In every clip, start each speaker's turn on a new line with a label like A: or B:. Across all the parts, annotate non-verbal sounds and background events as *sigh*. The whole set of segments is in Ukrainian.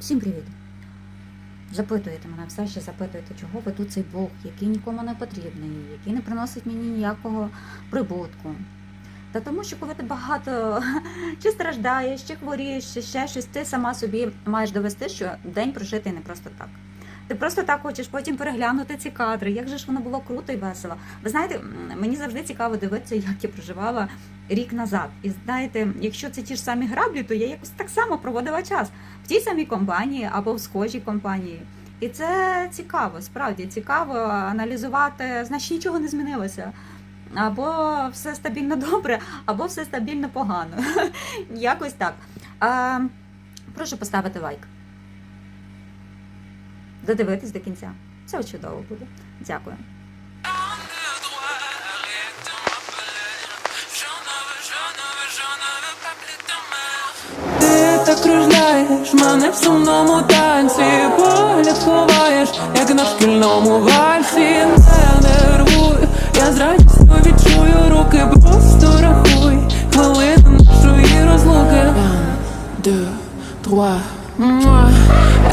A: Всім привіт! Запитуєте мене, все ще запитуєте, чого тут цей Бог, який нікому не потрібний, який не приносить мені ніякого прибутку. Та тому, що коли ти багато *laughs* чи страждаєш, чи хворієш, чи ще щось, ти сама собі маєш довести, що день прожитий не просто так. Ти просто так хочеш потім переглянути ці кадри, як же ж воно було круто і весело. Ви знаєте, мені завжди цікаво дивитися, як я проживала рік назад. І знаєте, якщо це ті ж самі граблі, то я якось так само проводила час в тій самій компанії або в схожій компанії. І це цікаво, справді цікаво аналізувати, значить нічого не змінилося. Або все стабільно *laughs* добре, або все стабільно погано. *laughs* Якось так. Прошу поставити лайк. Додивитись до кінця. Це чудово буде. Дякую.
B: Ти так кружляєш мене в сумному танці, погляд ховаєш, як на шкільному вальсі Не нервуй, я з радістю відчую руки, просто рахуй хвилини нашої розлуки Un, deux,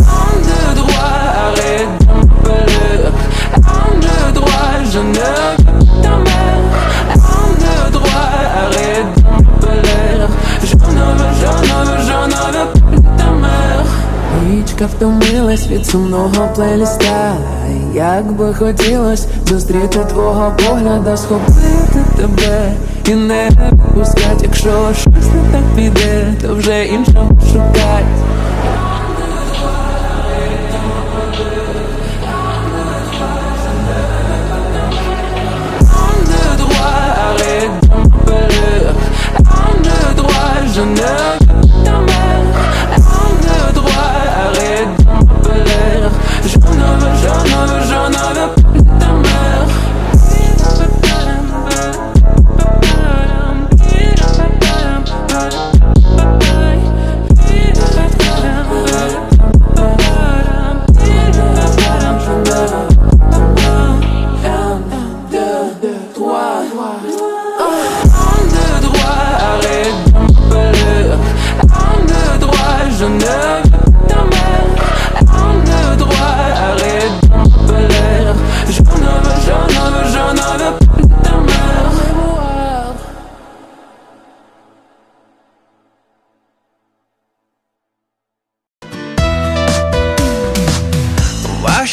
B: Річка втомилась від сумного плейліста Як би хотілось зустріти твого погляда, схопити тебе і не відпускать, якщо щось не так піде, то вже іншого шукать.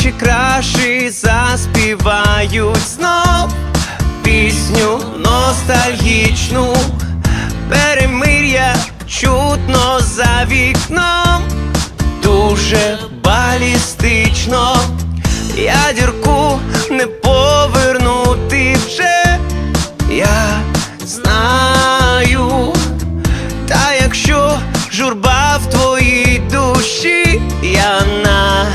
C: Ваші краші заспівають знов пісню ностальгічну, перемир'я чутно за вікном, дуже балістично, ядірку не повернути вже, я знаю. Та якщо журба в твоїй душі, я нагадаю,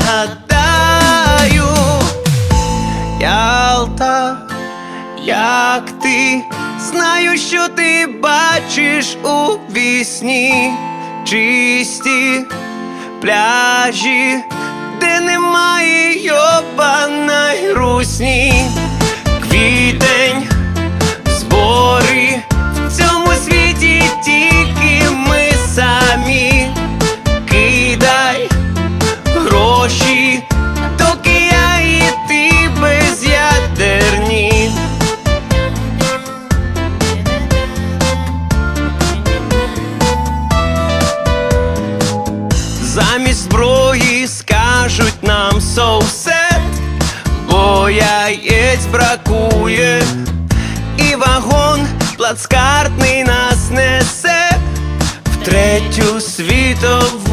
C: як ти, знаю, що ти бачиш у вісні. Чисті пляжі, де немає йобаної русні, Замість зброї скажуть нам соусет, бо яєць бракує, і вагон плацкартний нас несе в третю світову